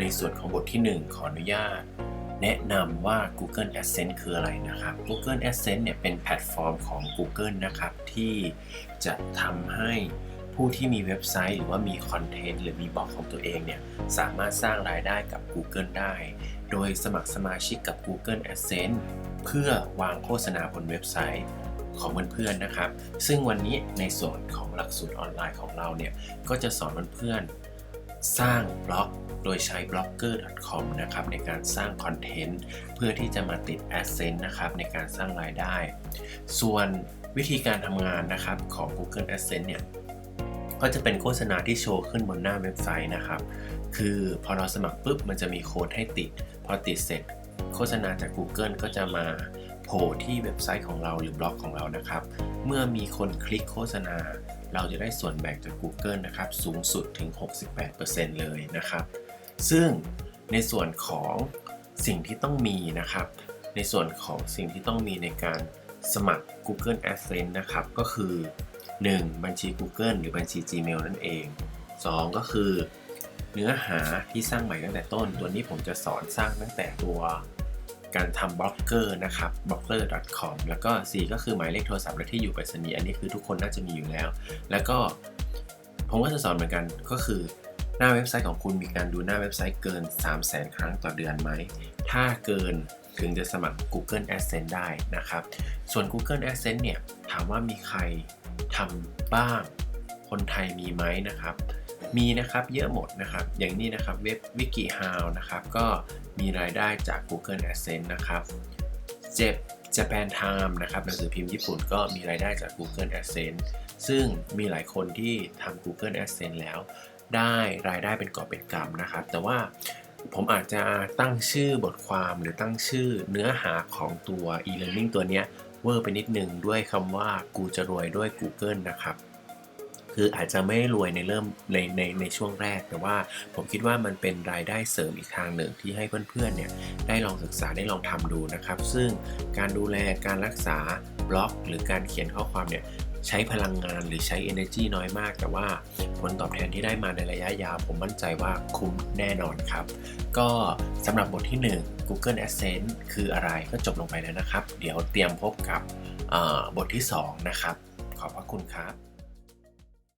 ในส่วนของบทที่ 1 ขออนุญาต แนะนำว่า Google Adsense คืออะไรนะครับ Google Adsense เนี่ยเป็นแพลตฟอร์มของ Google นะครับ ที่จะทำให้ผู้ที่มีเว็บไซต์หรือว่ามีคอนเทนต์หรือมีบล็อกของตัวเองเนี่ยสามารถสร้างรายได้กับ Google ได้ โดยสมัครสมาชิกกับ Google Adsense เพื่อวางโฆษณาบนเว็บไซต์ของเพื่อนๆนะครับ ซึ่งวันนี้ในส่วนของหลักสูตรออนไลน์ของเราเนี่ยก็จะสอนเพื่อนๆ สร้างบล็อกโดยใช้ blogger.com นะครับในการสร้างคอนเทนต์เพื่อที่จะมาติด Adsense นะครับในการสร้างรายได้ ส่วนวิธีการทำงานนะครับของ Google Adsense เนี่ยก็จะเป็นโฆษณาที่โชว์ขึ้นบนหน้าเว็บไซต์นะครับ คือพอเราสมัครปุ๊บมันจะมีโค้ดให้ติด พอติดเสร็จ โฆษณาจาก Google ก็จะมาโผล่ที่เว็บไซต์ของเราหรือบล็อกของเรานะครับ เมื่อมีคนคลิกโฆษณา เราจะได้ส่วนแบ่งจาก Google นะครับ สูงสุดถึง 68%เลยนะครับ ซึ่งในส่วนของสิ่งที่ต้องมีนะครับ ในส่วนของสิ่งที่ต้องมีในการสมัคร Google Adsense นะครับ ก็คือ 1. บัญชี Google หรือบัญชี Gmail นั่นเอง 2. ก็คือ เนื้อหาที่สร้างใหม่ตั้งแต่ต้น ตัวนี้ผมจะสอนสร้างตั้งแต่ตัว การทำบล็อกเกอร์นะครับ blogger.com แล้วก็4ก็คือหมายเลขโทรศัพท์และที่อยู่ไปรษณีย์อันนี้คือทุกคนน่าจะมีอยู่แล้ว แล้วก็ผมก็จะสอนเหมือนกันก็คือหน้าเว็บไซต์ของคุณมีการดูหน้าเว็บไซต์เกิน 3 0 0 0 0 0 ครั้งต่อเดือนไหม ถ้าเกินถึงจะสมัคร Google Adsense ได้นะครับ ส่วน Google Adsense เนี่ยถามว่ามีใครทำบ้าง คนไทยมีไหมนะครับ มีนะครับเยอะหมดนะครับ อย่างนี้นะครับเว็บ WikiHow นะครับก็มีรายได้จาก Google Adsense นะครับเจ็บ Japan Time นะครับหนังสือพิมพ์ญี่ปุ่นก็มีรายได้จาก Google Adsense ซึ่งมีหลายคนที่ทำ Google Adsense แล้ว ได้รายได้เป็นกอบเป็นกำนะครับ แต่ว่าผมอาจจะตั้งชื่อบทความหรือตั้งชื่อเนื้อหาของตัว e-learning ตัวนี้เวอร์ไปนิดนึงด้วยคำว่ากูจะรวยด้วย Google นะครับ คืออาจจะไม่รวยในเริ่มในในในช่วงแรก แต่ว่าผมคิดว่ามันเป็นรายได้เสริมอีกทางหนึ่งที่ให้เพื่อนๆเนี่ยได้ลองศึกษาได้ลองทำดูนะครับ ซึ่งการดูแลการรักษาบล็อก หรือการเขียนข้อความเนี่ยใช้พลังงานหรือใช้ energy น้อยมาก แต่ว่าผลตอบแทนที่ได้มาในระยะยาว ผมมั่นใจว่าคุ้มแน่นอนครับ ก็สำหรับบทที่ 1 Google Adsense คืออะไรก็จบลงไปแล้วนะครับ เดี๋ยวเตรียมพบกับบทที่ 2 นะครับ ขอบพระคุณครับ